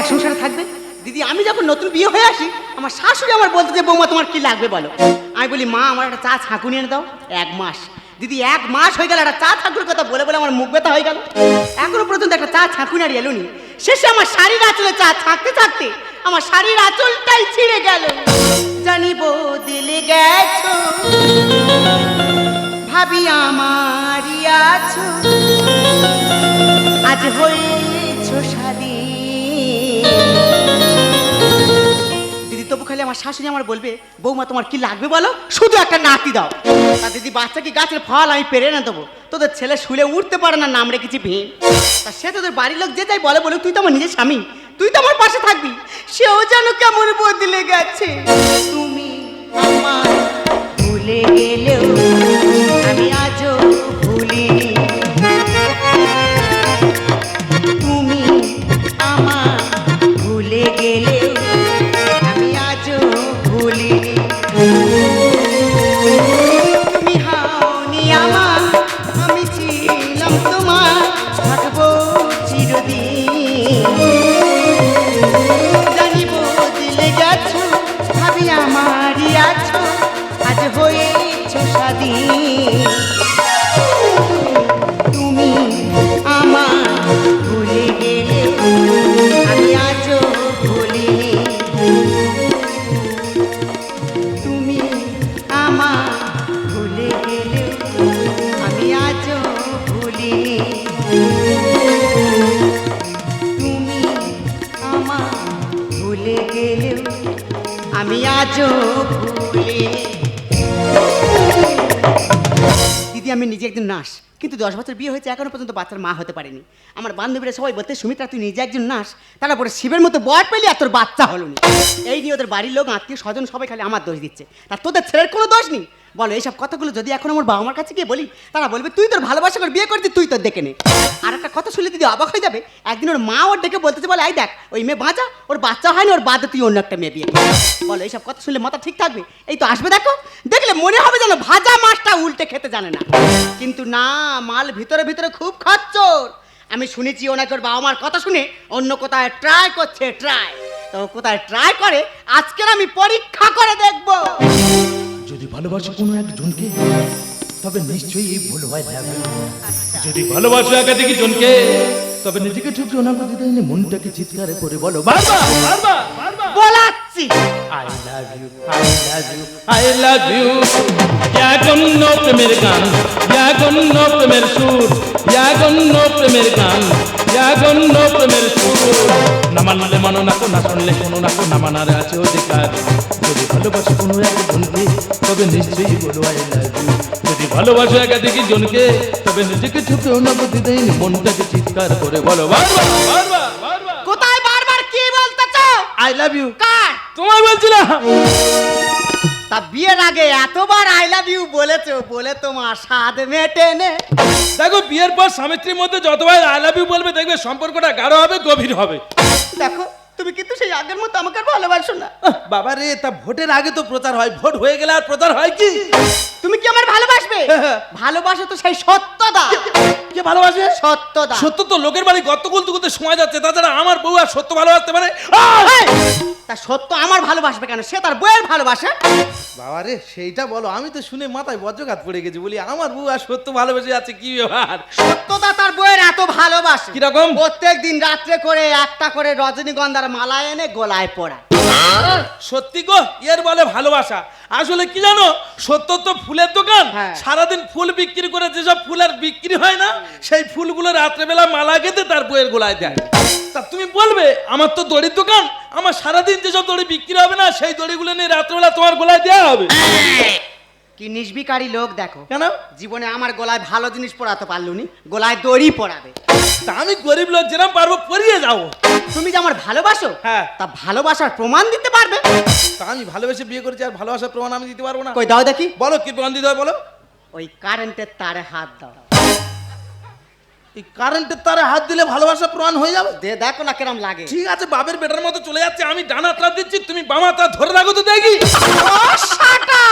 এক সংসারে থাকবে? দিদি, আমি যখন নতুন বিয়ে হয়ে আসি, আমার শাশুড়ি আমার বলতে যে, বৌমা, তোমার কি লাগবে বলো? আমি বলি, মা, আমার একটা চা ছাঁকুনি এনে দাও, এক মাস। দিদি, এক মাস হয়ে গেল, একটা চা ছাঁকুর কথা বলে বলে আমার মুখ ব্যথা হয়ে গেল। এখনও পর্যন্ত একটা চা ছাঁকুনি আর এলোনি শেষে আমার শাড়ির আঁচলে চা ছাঁকতে ছাঁকতে আমার শাড়ির আঁচলটাই ছিঁড়ে গেল। জানিব দিলে গেছো, ভাবি আমারই আছো। আজ হয়েছ তবু আমার শাশুড়ি আমার বলবে, বৌমা, তোমার কি লাগবে বলো? শুধু একটা নাতি দাও। তা দিদি বাচ্চা কি গাছের ফল আমি পেরে না দেবো। তোদের ছেলে শুলে উঠতে পারে না, নাম রেখেছি ভীম। তা সে তোদের বাড়ির লোক যে যাই বলে বলে তুই তো আমার নিজের স্বামী। তুই তো আমার পাশে থাকবি। সেও যেন কেমন বদলে গেছে। তুমি আমার ভুলে গেলেও দিদি, আমি নিজে একজন নার্স কিন্তু দশ বছর বিয়ে হয়েছে, এখনও পর্যন্ত বাচ্চার মা হতে পারেনি। আমার বান্ধবীরা সবাই বলতে, সুমিত্রা, তুই নিজে একজন নার্স তারা পরে শিবের মতো বর পেলি আর তোর বাচ্চা হলো না। এই নিয়ে ওদের বাড়ির লোক, আত্মীয় স্বজন সবাই খালি আমার দোষ দিচ্ছে। আর তোদের ছেলের কোনো দোষ নেই? বলো, এইসব কথাগুলো যদি এখন আমার বাবা মার কাছে গিয়ে বলি, তারা বলবে, তুই তোর ভালোবাসা করে বিয়ে করছিস, তুই তোর দেখে নে। আর একটা কথা শুনলে দিদি অবাক হয়ে যাবে, একদিন ওর মা ওর ডেকে বলতেছে, বলে, এই দেখ, ওই মেয়ে বাঁচা, ওর বাচ্চা হয়নি, ওর বাদে তুই অন্য একটা মেয়ে বিয়ে। বলো, এইসব কথা শুনলে মাথা ঠিক থাকবে? এই তো আসবে দেখো, দেখলে মনে হবে যেন ভাজা মাছটা উল্টে খেতে জানে না। কিন্তু না, মাল ভিতরে ভিতরে খুব খাচ্চোর। আমি শুনেছি ওনাকে ওর বাবা মার কথা শুনে অন্য কোথায় ট্রাই করছে ট্রাই তো কোথায় ট্রাই করে, আজকের আমি পরীক্ষা করে দেখব। যদি ভালোবাসি কোনো একজনকে তবে নিশ্চয়ই ভুল হয় যাবে যদি ভালোবাসো একাধিক জনকে তবে নিজেকে ঠিক অনাগত দেয়নি মনটাকে চিৎকার করে বলো বারবার বারবার বারবার। বলাচ্ছি। I love you I love you I love you ইয়া গণ্য প্রেমের গান ইয়া প্রেমের সুর ইয়া প্রেমের গান। গণ্য প্রেমের সুর। নামানলে মানো না না শুনলে কোনো না কো না মানার আছে অধিকার। যদি ভালোবাসো কোনো একজনকে তবে নিশ্চয়ই বলো আই লাভ ইউ যদি ভালোবাসো একাধিক জনকে তবে নিজেকে চোখে অনুভূতি দেয়নি মনটাকে চিৎকার করে বলো। বারবার বারবার বারবার। কোথায় বারবার কি বলতে চাও আই লাভ ইউ কার? তোমায় বলছিলাম। তা বিয়ের আগে এতবার আই লাভ ইউ বলেছ বলে তোমার স্বাদ মেটে নে। দেখো বিয়ের পর স্বামী স্ত্রীর মধ্যে যতবার আই লাভ ইউ বলবে দেখবে সম্পর্কটা গাঢ় হবে গভীর হবে। দেখো তুমি কিন্তু সেই আগের মতো আমাকে আর ভালোবাসো না। বাবা রে তা ভোটের আগে তো প্রচার হয় ভোট হয়ে গেলে আর প্রচার হয় কি? তুমি কি আমার ভালোবাসবে? ভালোবাসো তো সেই সত্যদা। কে ভালোবাসে সত্যদা। সত্য তো লোকের বাড়ি গত গুলতে গুলতে সময় যাচ্ছে তাছাড়া আমার বউ আর সত্য ভালোবাসতে পারে? তা সত্য আমার ভালোবাসবে কেন? সে তার বইয়ের ভালোবাসে। বাবা রে সেইটা বলো আমি তো শুনে মাথায় বজ্রঘাত পড়ে গেছি বলি আমার বউ আর সত্য ভালোবেসে আছে কি ব্যাপার? সত্যদা তার বউয়ের এত ভালোবাসে। কীরকম? প্রত্যেক দিন রাত্রে করে একটা করে রজনীগন্ধার মালা এনে গোলায় পড়া সত্যি গো এর বলে ভালোবাসা। আসলে কি জানো সত্য তো ফুলের দোকান। হ্যাঁ। সারাদিন ফুল বিক্রি করে যেসব ফুল আর বিক্রি হয় না সেই ফুলগুলো রাত্রেবেলা মালা গেঁথে তার বইয়ের গোলায় দেয়। তা তুমি বলবে আমার তো দড়ির দোকান আমার সারাদিন যেসব দড়ি বিক্রি হবে না সেই দড়িগুলো নিয়ে রাত্রেবেলা তোমার গোলায় দেওয়া হবে। কি নিষ্বিকারী লোক দেখো। কেন? জীবনে আমার গলায় ভালো জিনিস পরাতে পারলুনি গলায় দড়ি পরাবে। তা আমি গরিব লোক যেরকম পারব পরিয়ে যাব। তুমি যে আমার ভালোবাসো হ্যাঁ। তা ভালোবাসার প্রমাণ দিতে পারবে? তা আমি ভালোবেসে বিয়ে করেছি আর ভালোবাসার প্রমাণ আমি দিতে পারব না। কই দাও দেখি। বলো কি প্রমাণ দিতে হয় বলো? ওই কারেন্টের তারে হাত দাও। এই কারেন্টের তারে হাত দিলে ভালোবাসা প্রমাণ হয়ে যাবে? দে দেখো না কেরম লাগে। ঠিক আছে বাপের বেটার মতো চলে যাচ্ছে আমি ডানা তার দিচ্ছি তুমি বামা তার ধরে রাখো তো দেখি। ও, শাটা!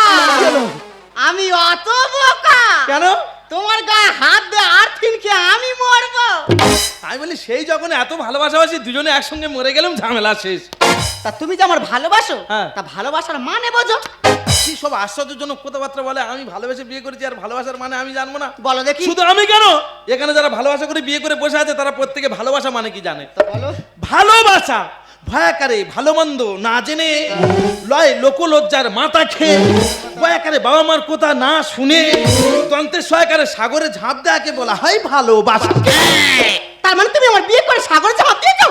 আমি অত বোকা! কেন? তোমার গায়ে হাত দে আর ফিনকে আমি মরবো। আমি বলি সেই যখন এত ভালোবাসাবাসি দুজনে একসঙ্গে মরে গেলাম ঝামেলা শেষ। তা তুমি যে আমার ভালোবাসো হ্যাঁ। তা ভালোবাসার মানে বোঝো। কি সব আশ্চর্যজনক কথাবার্তা বলে আমি ভালোবেসে বিয়ে করেছি আর ভালোবাসার মানে আমি জানব না। বলো দেখি। শুধু আমি কেন? এখানে যারা ভালোবাসা করে বিয়ে করে বসে আছে তারা প্রত্যেকে ভালোবাসা মানে কি জানে? বলো। ভালোবাসা! ভয়াকারে ভালো মন্দ না জেনে লয় লোকলজ্জার মাথা খেয়ে ভয়াকারে বাবা মার কথা না শুনে তন্ত্রের সহায়কারে সাগরে ঝাঁপ দেয়াকে বলা হয় ভালোবাসা তার মানে তুমি আমার বিয়ে করে সাগরে ঝাঁপ দিয়েছ?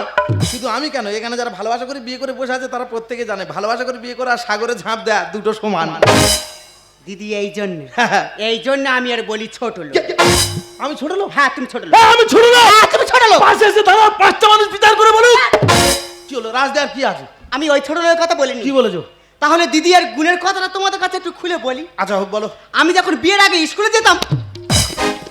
শুধু আমি কেন? এখানে যারা ভালোবাসা করে বিয়ে করে বসে আছে তারা প্রত্যেকে জানে ভালোবাসা করে বিয়ে করে আর সাগরে ঝাঁপ দেয়া দুটো সমান। দিদি এই জন্য হ্যাঁ। এই জন্য আমি আর বলি ছোট লোক। আমি ছোট লোক? হ্যাঁ তুমি ছোট লোক। হ্যাঁ, আমি ছোট লোক। হ্যাঁ, তুমি ছোট লোক। পাশে এসে দাঁড়া পাঁচটা মানুষ বিচার করে বলুন কি হলো? রাজদেয়ার কি আছে? আমি ওই ছোট লোকের কথা বলিনি। কি বলেছ? তাহলে দিদি আর গুণের কথাটা তোমাদের কাছে একটু খুলে বলি। আচ্ছা হোক বলো। আমি যখন বিয়ের আগে স্কুলে যেতাম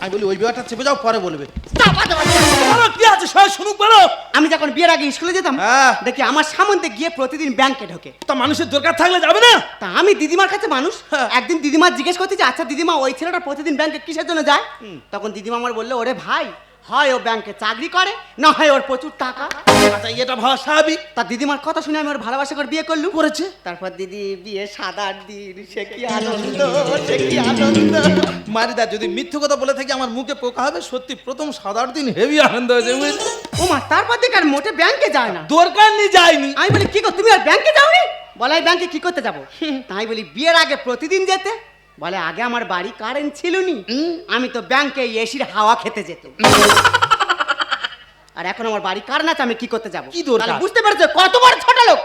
আমি বলি ওই বিবাহটা চেপে যাও পরে বলবে। চাপা দেওয়া যায় না। বলো কি আছে? সবাই শুনুক বলো। আমি যখন বিয়ের আগে স্কুলে যেতাম হ্যাঁ। দেখি আমার সামন্তে গিয়ে প্রতিদিন ব্যাংকে ঢোকে। তা মানুষের দরকার থাকলে যাবে না? তা আমি দিদিমার কাছে মানুষ হ্যাঁ। একদিন দিদিমা জিজ্ঞেস করতে যে আচ্ছা দিদিমা ওই ছেলেটা প্রতিদিন ব্যাংকে কিসের জন্য যায়? তখন দিদিমা আমার বলল ওরে ভাই হয় ও ব্যাংকে চাকরি করে না হয় ওর প্রচুর টাকা। আচ্ছা এটা ভাবা স্বাভাবিক। তা দিদিমার কথা শুনে আমি ওর ভালোবাসা করে বিয়ে করলু করেছে? তারপর দিদি বিয়ে সাদার দিন সে কি আনন্দ সে কি আনন্দ। মারিদা যদি মিথ্যে কথা বলে থাকি আমার মুখে পোকা হবে সত্যি প্রথম সাদার দিন হেভি আনন্দ হয়েছে ও মা তারপর দেখে আর মোটে ব্যাংকে যায় না। দরকার নেই যায়নি আমি বলি কি গো তুমি আর ব্যাংকে যাওনি? বলে "এই ব্যাংকে কি করতে যাব? তাই বলি বিয়ের আগে প্রতিদিন যেতে বলে আগে আমার বাড়ি কারেন্ট ছিল নি আমি তো ব্যাংকে এসির হাওয়া খেতে যেত আর এখন আমার বাড়ি কারেন্ট আছে আমি কি করতে যাব? কি দরকার? বুঝতে পেরেছ কত বড় ছোট লোক?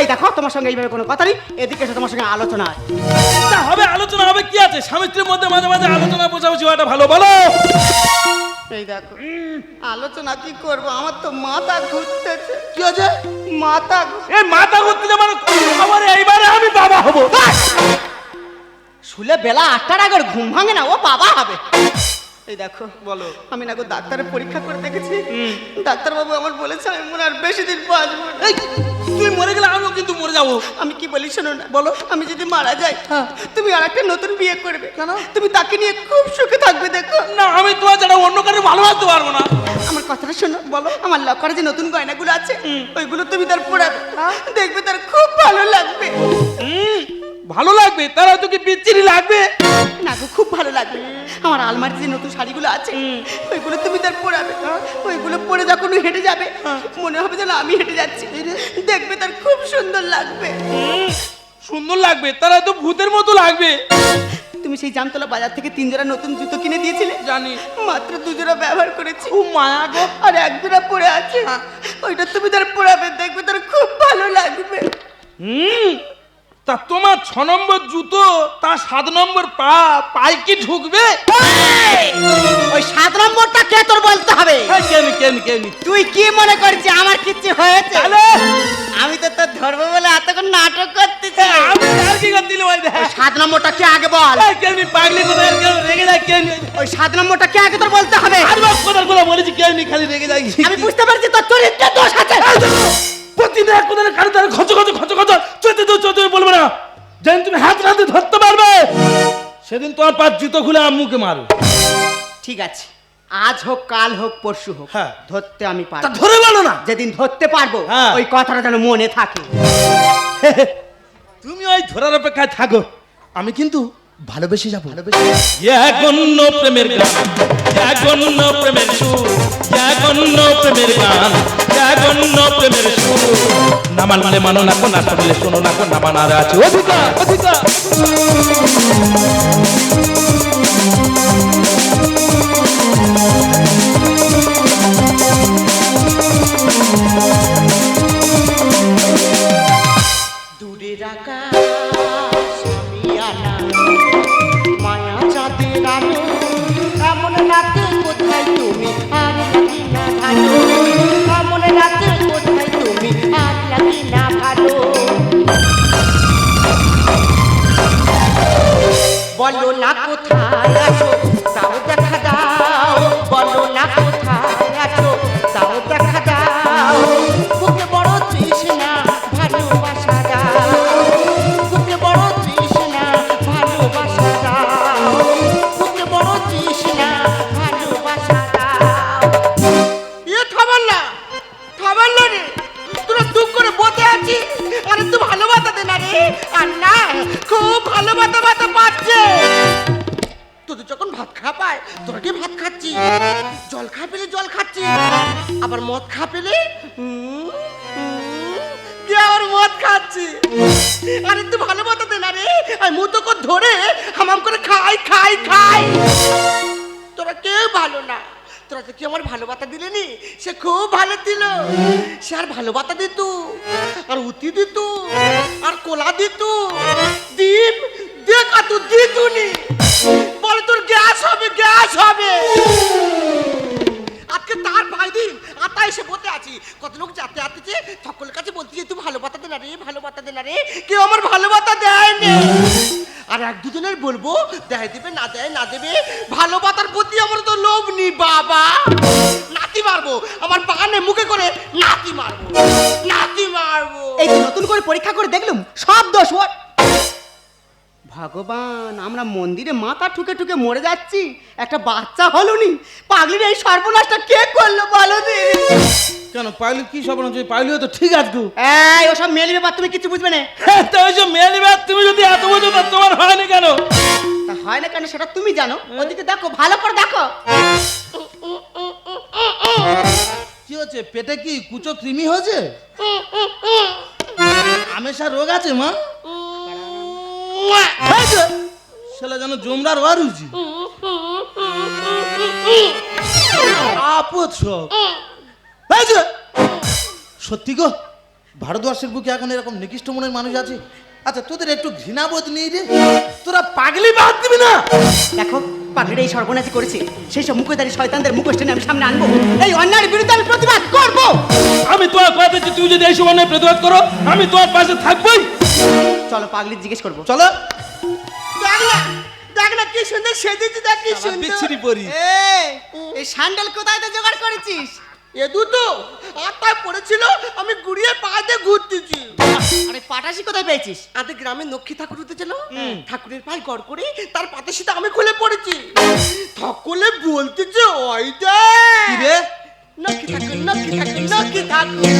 এই দেখো তোমার সঙ্গে এইভাবে কোনো কথা নেই এদিকে এসে তোমার সঙ্গে আলোচনা তা হবে আলোচনা হবে কি আছে? স্বামী স্ত্রীর মধ্যে মাঝে মাঝে আলোচনা বোঝাবুঝি হওয়াটা ভালো বলো। এই দেখো আলোচনা কি করব? আমার তো মাথা ঘুরতেছে। কি আছে মাথা এই মাথা ঘুরতে যাবার আমার এইবারে আমি বাবা হব। শুলে বেলা আটটার আগে ঘুম ভাঙে না ও বাবা হবে। এই দেখো বলো। আমি না গো ডাক্তারের পরীক্ষা করে দেখেছি। ডাক্তারবাবু আমার বলেছে আমি মনে আর বেশি দিন বাঁচবো তুই মরে গেলে আমিও কিন্তু মরে যাব। আমি কি বলি শোনো না বলো আমি যদি মারা যাই তুমি আর একটা নতুন বিয়ে করবে। কেন? তুমি তাকে নিয়ে খুব সুখে থাকবে দেখো। না আমি তোমার যারা অন্য কারও ভালোবাসতে পারব না। আমার কথাটা শোনো বলো আমার লকারে যে নতুন গয়নাগুলো আছে ওইগুলো তুমি তার পড়াবে দেখবে তার খুব ভালো লাগবে। ভালো লাগবে? তার কি বিচ্ছিরি লাগবে? না গো খুব ভালো লাগবে। আমার আলমারিতে যে নতুন শাড়িগুলো আছে ওইগুলো তুমি তার পরাবে। ওইগুলো পরে যখন হেঁটে যাবে মনে হবে যেন আমি হেঁটে যাচ্ছি। দেখবে তার খুব সুন্দর লাগবে। সুন্দর লাগবে। তার হয়তো ভূতের মতো লাগবে। তুমি সেই জামতলা বাজার থেকে তিন জোড়া নতুন জুতো কিনে দিয়েছিলে? জানি। মাত্র দু জোড়া ব্যবহার করেছি। খুব মায়া গো। আর এক জোড়া পরে আছে। ওইটা তুমি তার পরাবে দেখবে তার খুব ভালো লাগবে। হুম তা তোমার ছ নম্বর জুতো তার সাত নম্বর পা পাই কি ঢুকবে? ওই সাত নম্বরটা কে তোর বলতে হবে? কেনি কেনি কেনি তুই কি মনে করছিস আমার কিচ্ছু হয়েছে? আমি তো তোর ধরবো বলে এতক্ষণ নাটক করতেছি। আমি আর কি করে দিলে ওই সাত নম্বরটা কে আগে বল? কেনি পাগলি কোথায়? কেউ রেগে যায় কেনি ওই সাত নম্বরটা কে আগে তোর বলতে হবে? আর বাপ কোথার কথা বলেছি কেনি খালি রেগে যায় আমি বুঝতে পারছি তোর চরিত্রে দোষ আছে। প্রতিদিন এক কোথায় কানে তার খচ খচ খচ খচ চতে তো চতে বলবে না। যেদিন তুমি হাত রাতে ধরতে পারবে সেদিন তোমার পাঁচ জুতো খুলে আম্মুকে মারো ঠিক আছে। আজ হোক কাল হোক পরশু হোক হ্যাঁ। ধরতে আমি পারব। ধরে বলো না। যেদিন ধরতে পারব হ্যাঁ। ওই কথাটা যেন মনে থাকে। তুমি ওই ধরার অপেক্ষায় থাকো। আমি কিন্তু ভালোবেসে যাব। ভালোবেসে এগন্য প্রেমের গান। এগন্য প্রেমের সুর না মানো না শুনলে শোনো না না মানার আছে। অধিকার অধিকার। পাচ্ছি আর একটু ভালো বাতা দে না রে। আর না, খুব ভালো বাতা বাতা পাচ্ছে। তোদের যখন ভাত খা পায়, তোরা কি ভাত খাচ্ছি জল খা পেলে জল খাচ্ছি আবার মদ খা পেলে আবার মদ খাচ্ছি আর একটু ভালো মতো দে না রে। আমি মুতকর ধরে, হামাম করে খাই খাই খাই। তোরা কেউ ভালো না। তোরা তো কি আমার ভালো বাতা দিলেনি? সে খুব ভালো দিল। সে আর ভালো বাতা দিত, আর উতি দিত, আর কোলা দিত। ডিম দেখা তো দিতুনি। বলে তোর গ্যাস হবে গ্যাস হবে। আজকে তার ভাই দিন আর তাই এসে বসে আছি। কত লোক যাতে আসতেছে, সকলের কাছে বলছি যে তুই ভালো বাতা দে না রে, ভালো বাতা দে না রে, কেউ আমার ভালো বাতা দেয়নি আর এক দুজনের বলব, দেয় দেবে, না দেয়, না দেবে, ভালো বাতার প্রতি আমার তো লোভ নি বাবা। নাতি মারবো, আমার বাগানে মুখে করে নাতি মারবো নাতি মারবো। এই নতুন করে পরীক্ষা করে দেখলুম, সব দোষ ওর। ভগবান আমরা মন্দিরে মাথা ঠুকে ঠুকে মরে যাচ্ছি। একটা বাচ্চা হলো নি পাগলির এই সর্বনাশটা কে করল বলো দি? কেন পাইলি কি হচ্ছে পাইলিও তো ঠিক আছে গো। এই ওসব মেয়ে ব্যাপার তুমি কিছু বুঝবে না। তো ওই যে মেয়ে নিবে তুমি যদি এত বোঝো তা তোমার হয় না কেন? তা হয় না কেন সেটা তুমি জানো। ওদিকে দেখো ভালো করে দেখো। কি হচ্ছে পেটে কি কুচো কৃমি হয়েছে? আমেশা রোগ আছে মা? ছেলে যেন জমরার ওয়ার হয়েছি আপদ সব। হয়েছে সত্যি গো ভারতবর্ষের বুকে এখন এরকম নিকৃষ্ট মনের মানুষ আছে? আচ্ছা তোদের একটু ঘৃণাবোধ নেই রে? তোরা পাগলি বাদ দিবি না? দেখো পাগলির এই সর্বনাশী করেছে। সেই সব মুখোশধারী শয়তানদের মুখোশ টেনে আমি সামনে আনব। এই অন্যায়ের বিরুদ্ধে আমি প্রতিবাদ করব। আমি তোমার কথা তুই যদি এই সময় প্রতিবাদ করো আমি তোমার পাশে থাকবোই। চলো পাগলি জিজ্ঞেস করব। চলো। দেখ না কি সুন্দর সেজেছি দেখ কি সুন্দর। বিচ্ছিরি পরি। এই, এই স্যান্ডেল কোথায় তো জোগাড় করেছিস? এ দুটো পড়েছিল আমি গুড়িয়ে পায়ে ঘুরতেছি। আরে পাটাশি কোথায় পেয়েছিস? আমাদের গ্রামে লক্ষ্মী ঠাকুর উঠেছিল ঠাকুরের পায়ে গড় করে তার পাতে সেটা আমি খুলে পড়েছি। ঠাকুরে বলতেছে ওই কি রে? লক্ষ্মী ঠাকুর লক্ষ্মী ঠাকুর লক্ষ্মী ঠাকুর।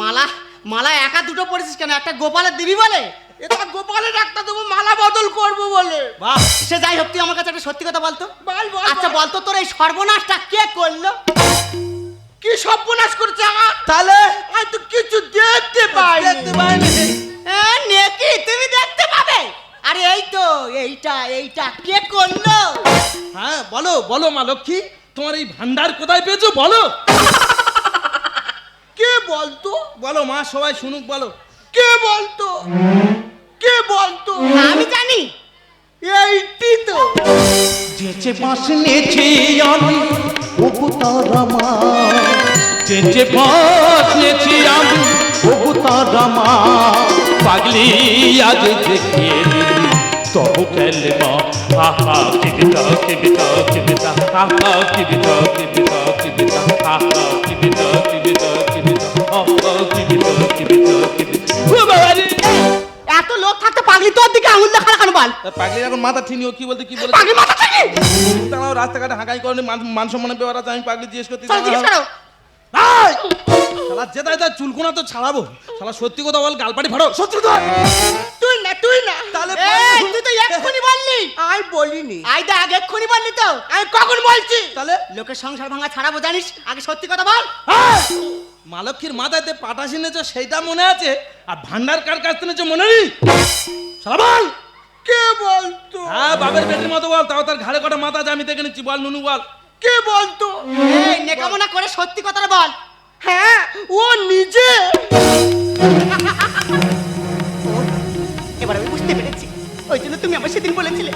মালা মালা একা দুটো পড়েছিস কেন? একটা গোপালের দিবি বলে? এটা গোপালের একটা দেবো মালা বদল করব বলে। বাহ। সে যাই হোক তুই আমার কাছে একটা সত্যি কথা বলতো। বল বল আচ্ছা বলতো তোর এই সর্বনাশটা কে করল? কি সর্বনাশ করেছে আমার? তাহলে? আমি তো কিছু দেখতে পাই দেখতে পাইনি। এ, নেকি তুমি দেখতে পাবে। আরে এই তো এইটা এইটা কে করল? হ্যাঁ বলো বলো মা লক্ষ্মী তোমার এই ভান্ডার কোথায় পেয়েছ? বলো। কে বলতো? বলো মা সবাই শুনুক বলো। কে বলতো? কে বলতো? আমি জানি। এইটি তো যেচে বাঁশ নেছি আমি ওগো তারামা চেঁচে বসেছি আমি ওগো তারামা পাগলি আজ দেখিয়ে দিলি তবু খেলবা আহা কিবিতা কিবিতা কিবিতা আহা কিবিতা কিবিতা কিবিতা আহা কিবিতা এত লোক থাকতে পাগলি তোর দিকে আঙুল দেখা কেন বল? পাগলি এখন মাথা ঠিনি ও কি বলতে কি বলে পাগলি মাথা থেকে দাঁড়াও রাস্তাঘাটে হাঁকাই করে মান- মান সম্মানের ব্যাপার আছে আমি পাগলি জিজ্ঞেস করতে জিজ্ঞেস করো! শালা যেটাই তার চুলকোনা তো ছাড়াবো। শালা সত্যি কথা বল গালপাটি ফাড়ো সত্যি তো তুই না তুই না। তাহলে তুই তো এক্ষুনি বললি। আমি বলিনি। আই দেখ এক্ষুনি বললি তো। আমি কখন বলছি? তাহলে? লোকের সংসার ভাঙা ছাড়াবো জানিস? আগে সত্যি কথা বল। মালক্ষীর মাথায় পাটাশি নেছো সেইটা মনে আছে? আর ভান্ডার কার কাছ থেকে মনে নেই সাবাল কে বলতো? হ্যাঁ বাবের বেটির মতো বল তাও তার ঘাড়ে কটা মাথা আছে আমি দেখে নিচ্ছি বল নুনু বল। কে বলতো? এই নেকামনা করে সত্যি কথাটা বল। হ্যাঁ ও নিজে। ওই জন্য তুমি আমার সেদিন বলেছিলে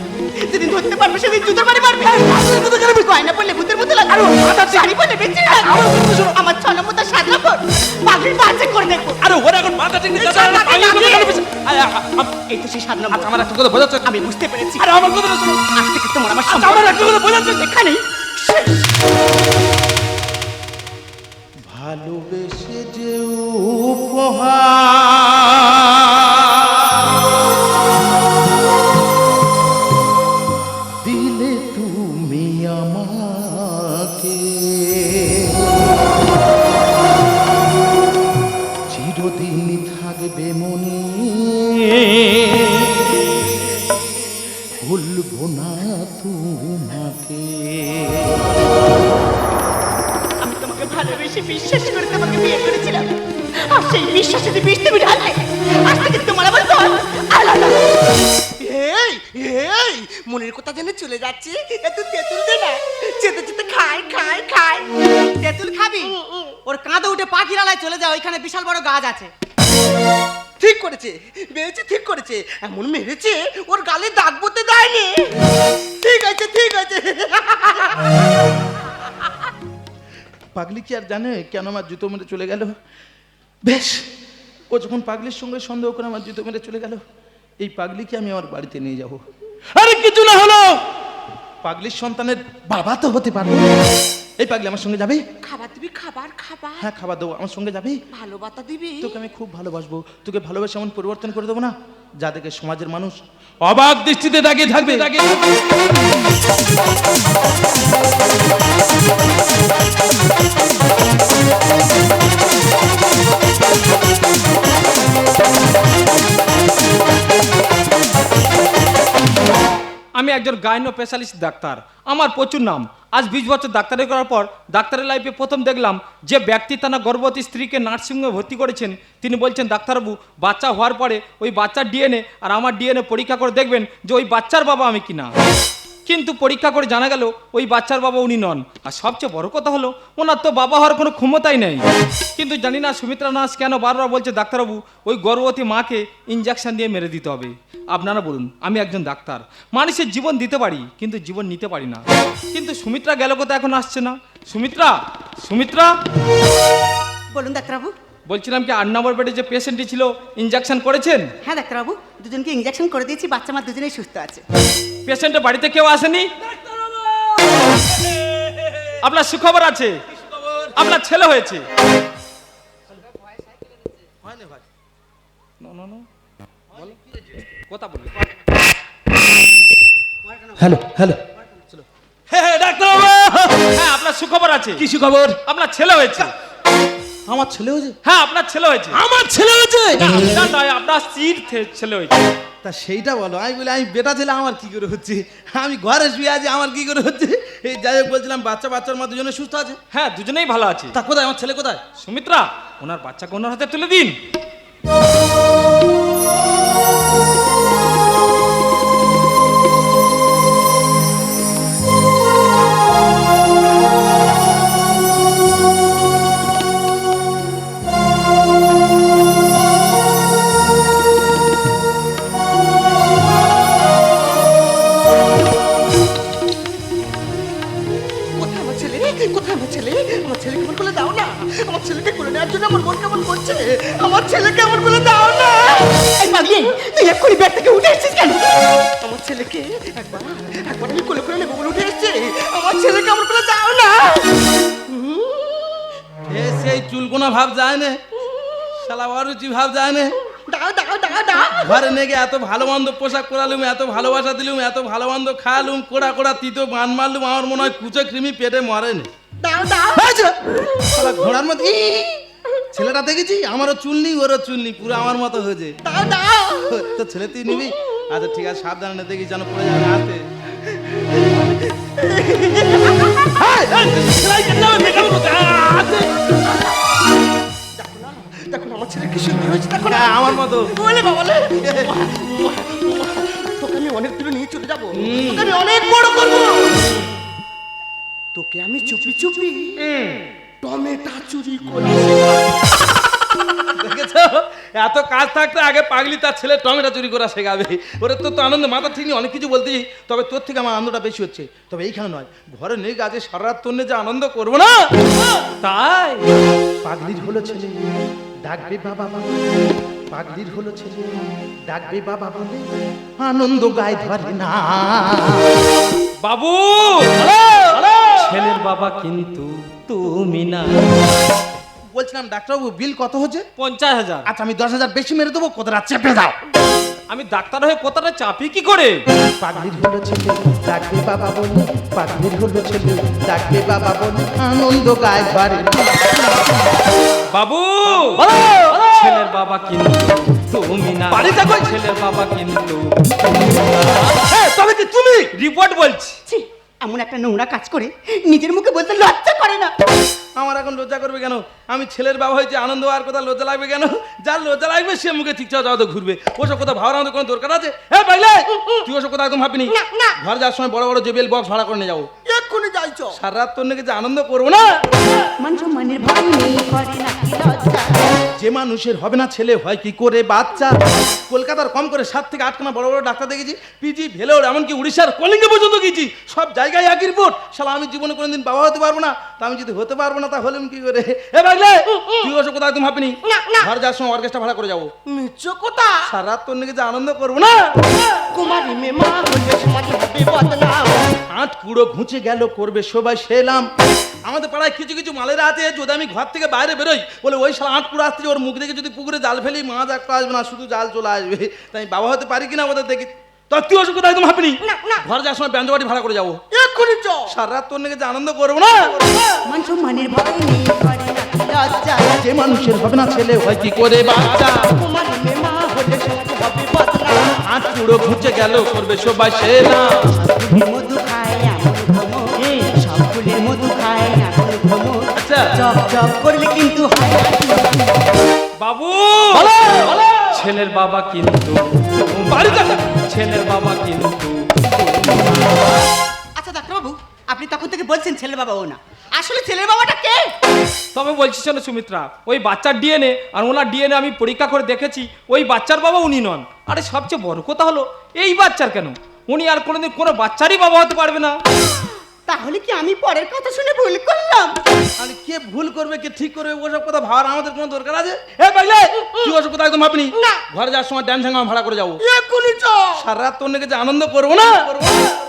যেদিন ধরতে পারবে সেদিন জুতোর বাড়ি মারবে। গয়না পড়লে ভূতের মতো লাগে শাড়ি পড়লে বেঁচে আমার ছ নম্বর তার সাত নম্বর বাচ্চা করে দেখব আরে ওর এখন মাথা ঠিক এই তো সেই সাত নম্বর আচ্ছা, আমার একটা কথা বোঝাচ্ছে? আমি বুঝতে পেরেছি। আরে আমার কথা শোনো আজ থেকে তোমার আমার আচ্ছা, আমার একটা কথা বোঝাচ্ছে? এখানেই ওর গালে দাগ পড়তে দেয়নি? ঠিক আছে ঠিক আছে। পাগলি কি আর জানে কেন আমার জুতো মেরে চলে গেল? বেশ ও যখন পাগলির সঙ্গে সন্দেহ করে আমার জুতো মেরে চলে গেল এই পাগলিকে আমি আমার বাড়িতে নিয়ে যাব। আরে কিছু না হলো! পাগলির সন্তানের বাবা তো হতে পারব এই পাগলি আমার সঙ্গে যাবে? খাবার দিবি খাবার খাবার। হ্যাঁ খাবার দেবো আমার সঙ্গে যাবি? ভালো বাতা দিবি। তোকে আমি খুব ভালোবাসবো। তোকে ভালোবাসে এমন পরিবর্তন করে দেবো না? যা দেখে সমাজের মানুষ অবাক দৃষ্টিতে তাকিয়ে থাকবে তাকে। আমি একজন গাইনো স্পেশালিস্ট ডাক্তার। আমার প্রচুর নাম। আজ বিশ বছর ডাক্তারি করার পর ডাক্তারের লাইফে প্রথম দেখলাম যে ব্যক্তি তার গর্ভবতী স্ত্রীকে নার্সিংহোমে ভর্তি করেছেন। তিনি বলছেন, ডাক্তারবাবু, বাচ্চা হওয়ার পরে ওই বাচ্চার ডিএনএ আর আমার ডিএনএ পরীক্ষা করে দেখবেন যে ওই বাচ্চার বাবা আমি কিনা। কিন্তু পরীক্ষা করে জানা গেল, ওই বাচ্চার বাবা উনি নন। আর সবচেয়ে বড় কথা হলো, ওনার তো বাবা হওয়ার কোনো ক্ষমতাই নেই। কিন্তু জানি না সুমিত্রা নার্স কেন বারবার বলছে, ডাক্তারবাবু, ওই গর্ভবতী মাকে ইঞ্জেকশন দিয়ে মেরে দিতে হবে। আপনারা বলুন, আমি একজন ডাক্তার। মানুষের জীবন দিতে পারি, কিন্তু জীবন নিতে পারি না। কিন্তু সুমিত্রা গেল কোথায় এখন আসছে না? সুমিত্রা সুমিত্রা! বলুন ডাক্তারবাবু। বলছিলাম কি আট নম্বর বেডে যে পেশেন্টটি ছিল ইঞ্জেকশন করেছেন? হ্যাঁ ডাক্তারবাবু দুজনকে ইঞ্জেকশন করে দিয়েছি বাচ্চা আমার দুজনেই সুস্থ আছে। পেশেন্টের বাড়িতে কেউ আসেনি? আপনার সুখবর আছে? আপনার ছেলে হয়েছে? না, না, না। বলো। কথা বলবে হ্যালো হ্যালো। হ্যাঁ ডাক্তারবাবু! হ্যাঁ আপনার সুখবর আছে? কি খবর আপনার ছেলে হয়েছে? আমার ছেলে হয়েছে? হ্যাঁ আপনার ছেলে হয়েছে। আমার ছেলে হয়েছে? আপনার নয় আপনার স্ত্রীর ছেলে হয়েছে। তা সেইটা বলো। আমি বলি আমি বেটা ছেলে আমার কি করে হচ্ছে? আমি ঘরে শুয়ে আছি আমার কি করে হচ্ছে? এই যাই হোক বলছিলাম বাচ্চা বাচ্চার মা দুজনে সুস্থ আছে? হ্যাঁ দুজনেই ভালো আছে। তা কোথায়? আমার ছেলে কোথায়? সুমিত্রা ওনার বাচ্চাকে ওনার হাতে তুলে দিন। করছে আমার ছেলে কেমন করে দাও না। এই পাগলি তুই এক্ষুনি ব্যাগ থেকে উঠে এসেছিস কেন? আমার ছেলেকে একবার একবার আমি কোলে করে নেব বলে উঠে এসেছি। আমার ছেলে কেমন করে দাও না। এ সেই চুলকোনা ভাব যায় না শালা অরুচি ভাব যায় না। দাও দাও দাও দাও। ঘরে নেগে এত ভালো মন্দ পোশাক পরালুম এত ভালোবাসা দিলুম এত ভালো মন্দ খাওয়ালুম কোড়া কোড়া তিতো বান মারলুম আমার মনে হয় কুচো কৃমি পেটে মরেনি। দাও দাও। শালা ঘোড়ার মতো ই! ছেলেটা দেখেছি? আমারও চুল নেই ওরও চুল নেই পুরো আমার মতো হয়েছে। তো ছেলে তুই নিবি? আচ্ছা ঠিক আছে সাবধানে দেখি যেন পড়ে যাবে হাতে। আমার ছেলে কি সুন্দর হয়েছে হ্যাঁ, আমার মতো। বলে তোকে আমি অনেক দূরে নিয়ে চলে যাব। আমি অনেক বড় করব। তোকে আমি চুপি চুপি টমেটা চুরি করে দেখেছ? এত কাজ থাকতে আগে পাগলি তার ছেলে টমেটো চুরি করা শেখাবে। ওরে তোর তো আনন্দ মাথা ঠিক নেই অনেক কিছু বলতেছি তবে তোর থেকে আমার আনন্দটা বেশি হচ্ছে। তবে এইখানে নয় ঘরে নেই গাছে সারা রাত তোর যে আনন্দ করব না? তাই? পাগলির হলো ছেলে ডাকবে বাবা বলে পাগলির হলো ছেলে ডাকবে বাবা বলে আনন্দ গায়ে ধরে না। বাবু! ছেলের বাবা কিন্তু তুমি না। বলছিলাম ডাক্তারবাবু বিল কত হচ্ছে? পঞ্চাশ হাজার। আচ্ছা আমি দশ হাজার বেশি মেরে দেবো কতটা চেপে দাও। আমি ডাক্তার হয়ে কথাটা চাপি কি করে? পাগলির হলো ছেলে ডাকবে বাবা বলে পাগলির হলো ছেলে ডাকবে বাবা বলে আনন্দ গায়ে ধরে বাবু! ছেলের বাবা কিন্তু তুমি না। বাড়িতে কই? ছেলের বাবা কিন্তু তবে কি তুমি? রিপোর্ট বলছি। ছি, এমন একটা নোংরা কাজ করে নিজের মুখে বলতে লজ্জা করে না। আমার এখন লজ্জা করবে কেন? আমি ছেলের বাবা হয়েছে আনন্দ আর কথা লজ্জা লাগবে কেন? যার লজ্জা লাগবে সে মুখে ঠিক যাওয়া তো ঘুরবে। ওসব কোথাও ভাবার আমাদের কোনো দরকার আছে? হ্যাঁ পাইলে! তুই ওসব কোথাও একদম ভাবিনি। ঘর যাওয়ার সময় বড় বড় জেবিএল বক্স ভাড়া করে নিয়ে যাব। এক্ষুনি যাইছো। সারা রাত তোর নাকি যে আনন্দ করব না? মান কি যে মানুষের হবে না ছেলে হয় কি করে বাচ্চা? কলকাতার কম করে সাত থেকে আটখানা বড় বড় ডাক্তার দেখেছি পিজি ভেলোর এমনকি উড়িষ্যার কলিঙ্গে পর্যন্ত গেছি সব জায়গায় একই রিপোর্ট শালা আমি জীবনে কোনোদিন বাবা হতে পারব না তা আমি যদি হতে পারব না তা হলাম কি করে? এ ভাইলে তুই ওসব কথা একদম ভাবিনি না, না। ঘর যাওয়ার সময় অর্কেস্ট্রা ভাড়া করে যাব। মিচ্ছ কথা? সারা রাত তোর নাকি যে আনন্দ করব না? কুমারী আট কুড়ো ঘুচে গেল করবে সবাই সেলাম। আমাদের পাড়ায় কিছু কিছু মালের আছে যদি আমি ঘর থেকে বাইরে বেরোই বলে ওই শালা আট কুড়ো আসতে ওর মুখ দেখে যদি পুকুরে জাল ফেলি মাছ একটা আসবে না শুধু জাল চলে আসবে। তাই বাবা হতে পারি কিনা ওদের দেখি। তো তুই ওসব কথা একদম ভাবিনি না, না। ঘর যাওয়ার সময় ব্যান্ড বাড়ি ভাড়া করে যাব। এক্ষুনি চ। সারা রাত তোর নাকি আনন্দ করব না? মান সম্মানের ভয় নেই না। লজ্জা যে মানুষের হবে না ছেলে হয় কি করে বাচ্চা মা হলে হবে আট কুড়ো ঘুচে গেল করবে সবাই সেলাম। ফুলের আচ্ছা। চপ চপ করলে কিন্তু হয় না। কি লজ্জা। বাবু ছেলের বাবা কিন্তু ছেলের বাবা কিন্তু আচ্ছা ডাক্তারবাবু আপনি তখন থেকে বলছেন ছেলের বাবা ও না। আসলে ছেলের বাবাটা কে? তবে বলছি শোনো সুমিত্রা ওই বাচ্চার ডিএনএ আর ওনার ডিএনএ আমি পরীক্ষা করে দেখেছি ওই বাচ্চার বাবা উনি নন। আরে সবচেয়ে বড় কথা হলো এই বাচ্চার কেন? উনি আর কোনোদিন কোনো বাচ্চারই বাবা হতে পারবে না। তাহলে কি আমি পরের কথা শুনে ভুল করলাম? আরে কে ভুল করবে কে ঠিক করবে ওসব কথা ভাবার আমাদের কোনো দরকার আছে? এ পাইলে তুই ওসব কথা একদম ভাবনি। ঘরে যাওয়ার সময় ড্যান্স হ্যাঙ্গামা ভাড়া করে যাব। সারা রাত তোর নাকি যে আনন্দ করব না?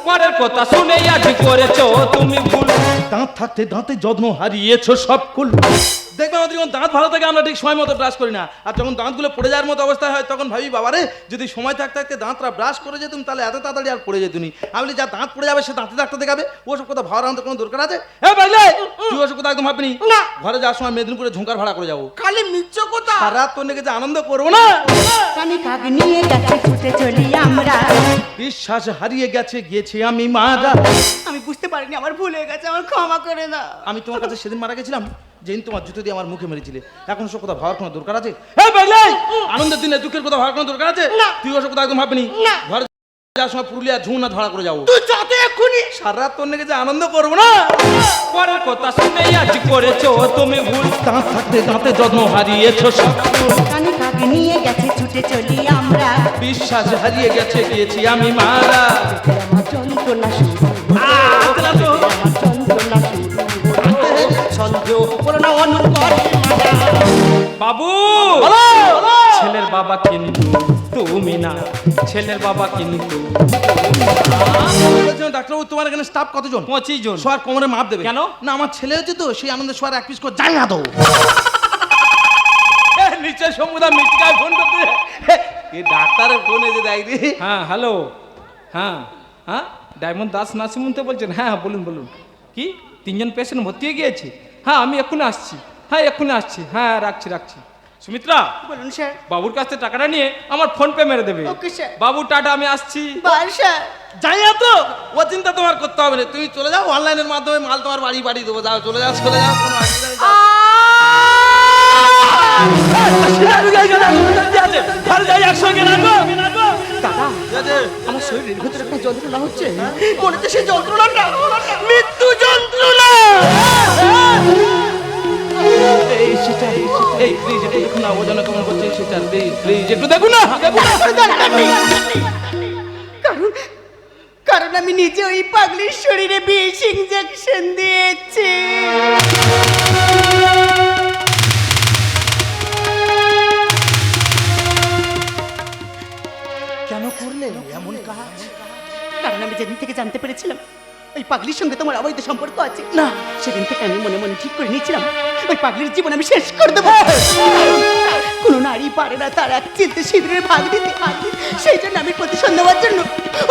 পরের কথা শুনে আজ করেছ তুমি ভুল। দাঁত থাকতে দাঁতে যত্ন হারিয়েছো সব কুল দেখবে আমাদের যখন দাঁত ভালো থাকে আমরা ঠিক সময় মতো ব্রাশ করি না। আর যখন দাঁতগুলো পড়ে যাওয়ার মতো অবস্থা হয় তখন ভাবি বাবারে যদি সময় থাকতে থাকতে দাঁতটা ব্রাশ করে যেতুম তাহলে এত তাড়াতাড়ি আর পড়ে যেতুনি। আমি যা দাঁত পড়ে যাবে সে দাঁতে ডাক্তার দেখাবে। ওসব কথা ভাবার আমাদের কোনো দরকার আছে? হ্যাঁ ভাইলে তুই ওসব কথা একদম ভাবনি? না। ঘরে যাওয়ার সময় মেদিনীপুরে ঝুঁকার ভাড়া করে যাব। খালি মিচ্ছ কথা? সারা রাত তোর নাকি যে আনন্দ করব না। কাক নিয়ে গেছে ছুটে চলি আমরা। বিশ্বাস হারিয়ে গেছে গিয়েছি আমি মারা। আমি বুঝতে পারিনি আমার ভুল হয়ে গেছে আমার ক্ষমা করে না আমি তোমার কাছে সেদিন মারা গেছিলাম। যেদিন তোমার জুতো দিয়ে আমার মুখে মেরেছিলে এখন সব কথা ভাবার কোনো দরকার আছে? হ্যাঁ আনন্দের দিনে দুঃখের কথা ভাবার কোনো দরকার আছে? তুই ওসব কথা একদম ভাবনি না। ঘরে যাওয়ার সময় পুরুলিয়া ঝুঁনা ভাড়া করে যাব। তুই যত এক্ষুনি সারা রাত তোর যে আনন্দ করব না? পরের কথা শুনে আজ করেছ তুমি ভুল। দাঁত থাকতে দাঁতে যত্ন হারিয়েছো সব। কানে কাক নিয়ে গেছে ছুটে চলি আমরা। বিশ্বাস হারিয়ে গেছে গিয়েছি আমি মারা। আমার যন্ত্রণা শুরু বাবু! ছেলের বাবা কিন্তু তুমি না। ছেলের বাবা কিন্তু ডাক্তারবাবু তোমার এখানে স্টাফ কতজন? পঁচিশ জন। শোয়ার কোমরে মাপ দেবে। কেন? না আমার ছেলে হচ্ছে তো সেই আনন্দে শোয়ার এক পিস করে যাই না তো। নিশ্চয় সমুদা মিষ্টিকায় ফোন করতে এই ডাক্তারের ফোন এসে দেখ হ্যাঁ হ্যালো। হ্যাঁ হ্যাঁ ডায়মন্ড দাস নাসিমুনতে বলছেন। হ্যাঁ হ্যাঁ বলুন বলুন। কি? তিনজন পেশেন্ট ভর্তি হয়ে গিয়েছে? হ্যাঁ আমি এক্ষুনি আসছি। হ্যাঁ এক্ষুনি আসছি। হ্যাঁ রাখছি রাখছি। সুমিত্রা বলুন স্যার। বাবুর কাছ থেকে টাকাটা নিয়ে আমার ফোন পে মেরে দেবে। Okay sir. বাবু টাটা আমি আসছি। Bye sir. যাই না তো ও চিন্তা তোমার করতে হবে না। তুমি চলে যাও অনলাইনের মাধ্যমে মাল তোমার বাড়ি বাড়ি দেবো। যাও চলে যাও চলে যাও। কোনো অসুবিধা নেই, শরীরের ভেতরে একটা যন্ত্রণা হচ্ছে? মনে সেই যন্ত্রণাটা। মৃত্যু যন্ত্রণা। এই সেটা এই প্লিজ একটু দেখুন না কেমন করছে সেটা প্লিজ প্লিজ একটু দেখুন না। দেখুন কারণ কারণ আমি নিজে ওই পাগলির শরীরে বিষ ইঞ্জেকশন দিয়েছি। করলে এমন কাজ? কারণ আমি যেদিন থেকে জানতে পেরেছিলাম ওই পাগলির সঙ্গে তোমার অবৈধ সম্পর্ক আছে। না সেদিন থেকে আমি মনে মনে ঠিক করে নিয়েছিলাম ওই পাগলির জীবন আমি শেষ করে দেবো। কোনো নারী পারে না তার এক চিন্তে শিবিরের ভাগ দিতে সেই জন্য আমি প্রতিশোধ নেওয়ার জন্য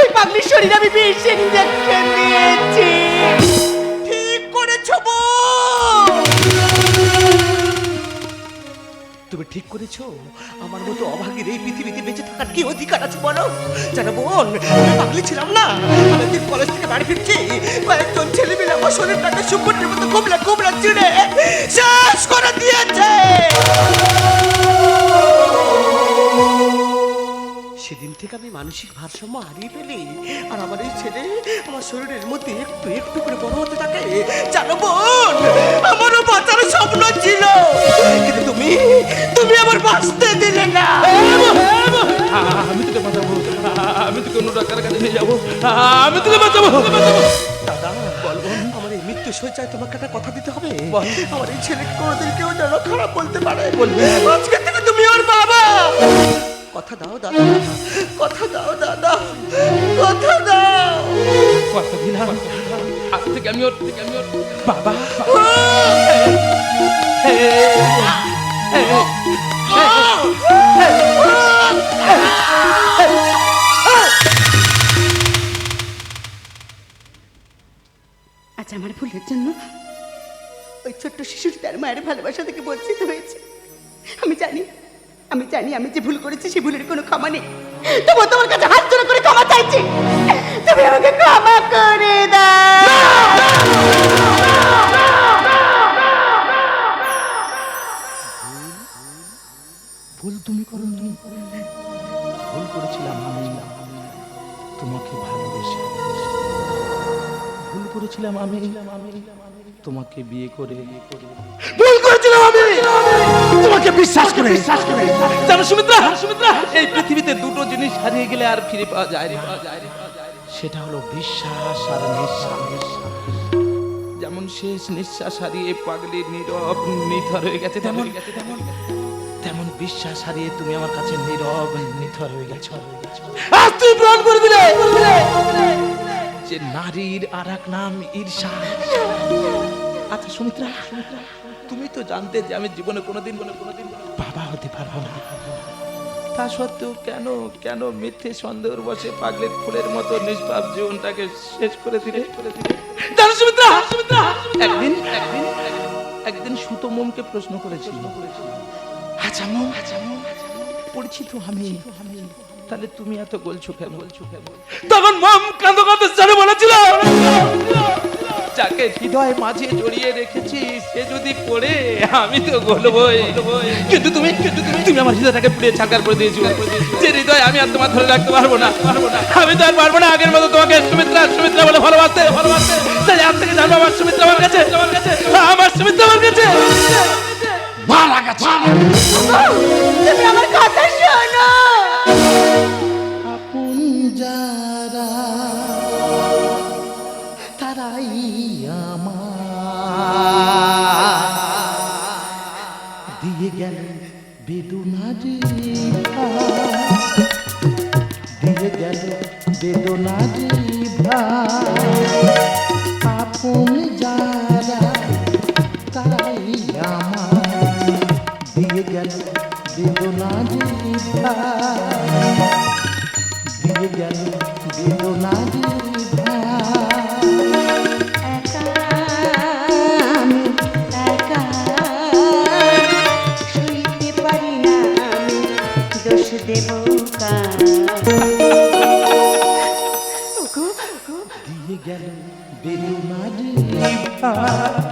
ওই পাগলির শরীর আমি বেশ ইঞ্জেকশন দিয়েছি তুমি ঠিক করেছ? আমার মতো অভাগীর এই পৃথিবীতে বেঁচে থাকার কি অধিকার আছে বলো? যেন বোন, আমি পাগলি ছিলাম না? আমি কলেজ থেকে বাড়ি ফিরছি। কয়েকজন ছেলে মিলে আমার শরীরটাকে সুপুত্রের মতো কুমড়া কুমড়া চিড়ে শেষ করে দিয়েছে। সেদিন থেকে আমি মানসিক ভারসাম্য হারিয়ে ফেলি। আর আমার এই ছেলে আমার শরীরের মধ্যে একটু একটু করে বড় হতে থাকে। জানো বোন আমারও বাঁচার স্বপ্ন ছিল। কিন্তু তুমি তুমি আমার বাঁচতে দিলে না। আমি তোকে বাঁচাবো আমি তোকে অন্য ডাক্তারের কাছে নিয়ে যাব। আমি তোকে বাঁচাবো। দাদা বলব আমার এই মৃত্যু সজ্জায় তোমাকে একটা কথা দিতে হবে। আমার এই ছেলেকে কোনোদিন কেউ যেন খারাপ বলতে পারে। বলবে। আজকে থেকে তুমি ওর বাবা। কথা দাও দাদা। কথা দাও দাদা। কথা দাও। কথা দিলাম আজ থেকে আমি ওর থেকে আমি ওর বাবা। আচ্ছা আমার ভুলের জন্য ওই ছোট্ট শিশুটি তার মায়ের ভালোবাসা থেকে বঞ্চিত হয়েছে। আমি জানি আমি জানি আমি যে ভুল করেছি সে ভুলের কোনো ক্ষমা নেই। তবু তোমার কাছে হাত জোড়া করে ক্ষমা চাইছি। তুমি আমাকে ক্ষমা করে দাও। ভুল তুমি করো তুমি ভুল করেছিলাম আমি। তোমাকে ভালোবেসে। ভুল করেছিলাম আমি। তোমাকে বিয়ে করে। ভুল করেছিলাম তোমাকে বিশ্বাস করে। বিশ্বাস করে। জানো সুমিত্রা সুমিত্রা। এই পৃথিবীতে দুটো জিনিস হারিয়ে গেলে আর ফিরে পাওয়া যায় না। পাওয়া যায়। সেটা হলো বিশ্বাস আর নিঃশ্বাস। যেমন শেষ নিঃশ্বাস হারিয়ে পাগলি নীরব নিথর হয়ে গেছে তেমন তেমন তেমন বিশ্বাস হারিয়ে তুমি আমার কাছে নীরব নিথর হয়ে গেছো। আজ তুই প্রাণ করে দিলে। যে নারীর আর এক নাম ঈর্ষা। আচ্ছা সুমিত্রা সুমিত্রা। তুমি তো জানতে যে আমি জীবনে কোনোদিন কোনো কোনোদিন বাবা হতে পারব না। তা সত্ত্বেও কেন কেন মিথ্যে সন্দেহের বসে পাগলের ফুলের মতো নিষ্পাপ জীবনটাকে শেষ করে দিলে? একদিন একদিন একদিন সুতো মোমকে প্রশ্ন করেছিল। আচ্ছা মোম আচ্ছা মোম পরিচিত আমি। তাহলে তুমি এত বলছো কেন? বলছো কেন? তখন মম কাঁদো কাঁদো জানে বলেছিল। যাকে হৃদয় মাঝে জড়িয়ে রেখেছি সে যদি পড়ে আমি তো গলবই। কিন্তু তুমি কিন্তু তুমি তুমি আমার হৃদয়টাকে পুড়ে ছাকার করে দিয়েছ। যে হৃদয় আমি আর তোমার ধরে রাখতে পারব না। পারব না আমি তো আর পারব না আগের মতো তোমাকে সুমিত্রা সুমিত্রা বলে ভালোবাসতে ভালোবাসতে। তাই আজ থেকে জানব আমার সুমিত্রা আমার কাছে। আমার কাছে আমার সুমিত্রা আমার কাছে মারা গেছে তুমি আমার কথা শোনো। আপন যারা দিয়ে গেল বেদনারি দিয়ে গেল বেদনারি আপন যারা তারাই আমার। দিয়ে গেল বেদনারি দিয়ে দিয়ে